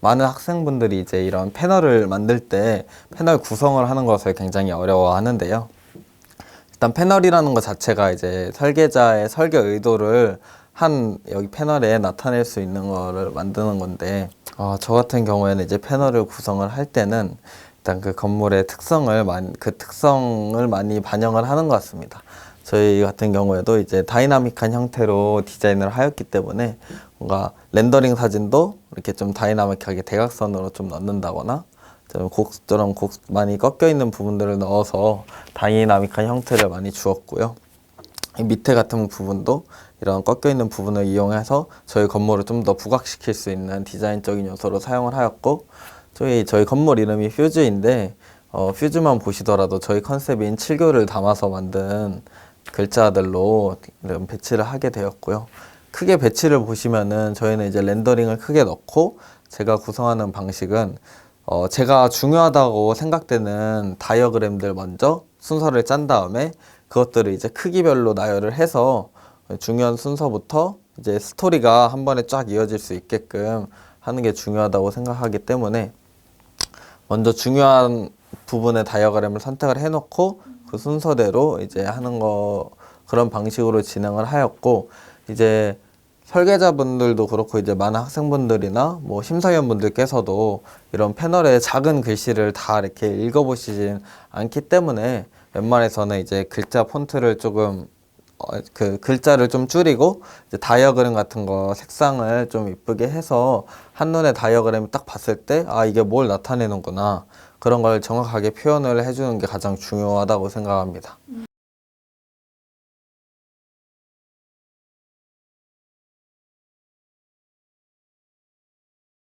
많은 학생분들이 이제 이런 패널을 만들 때 패널 구성을 하는 것을 굉장히 어려워하는데요. 일단 패널이라는 것 자체가 이제 설계자의 설계 의도를 한 여기 패널에 나타낼 수 있는 거를 만드는 건데 어, 저 같은 경우에는 이제 패널을 구성을 할 때는 일단 그 건물의 특성을 그 특성을 많이 반영을 하는 것 같습니다. 저희 같은 경우에도 이제 다이나믹한 형태로 디자인을 하였기 때문에 뭔가 렌더링 사진도 이렇게 좀 다이나믹하게 대각선으로 좀 넣는다거나 좀 곡처럼 곡 많이 꺾여 있는 부분들을 넣어서 다이나믹한 형태를 많이 주었고요. 이 밑에 같은 부분도 이런 꺾여 있는 부분을 이용해서 저희 건물을 좀 더 부각시킬 수 있는 디자인적인 요소로 사용을 하였고 저희 저희 건물 이름이 퓨즈인데 어, 퓨즈만 보시더라도 저희 컨셉인 칠교를 담아서 만든 글자들로 이런 배치를 하게 되었고요. 크게 배치를 보시면은 저희는 이제 렌더링을 크게 넣고 제가 구성하는 방식은 어, 제가 중요하다고 생각되는 다이어그램들 먼저 순서를 짠 다음에 그것들을 이제 크기별로 나열을 해서 중요한 순서부터 이제 스토리가 한 번에 쫙 이어질 수 있게끔 하는 게 중요하다고 생각하기 때문에 먼저 중요한 부분의 다이어그램을 선택을 해놓고 그 순서대로 이제 하는 거 그런 방식으로 진행을 하였고 이제 설계자분들도 그렇고 이제 많은 학생분들이나 뭐 심사위원분들께서도 이런 패널에 작은 글씨를 다 이렇게 읽어보시진 않기 때문에 웬만해서는 이제 글자 폰트를 조금 어, 그 글자를 좀 줄이고 이제 다이어그램 같은 거 색상을 좀 이쁘게 해서 한눈에 다이어그램을 딱 봤을 때 아 이게 뭘 나타내는구나 그런 걸 정확하게 표현을 해주는 게 가장 중요하다고 생각합니다.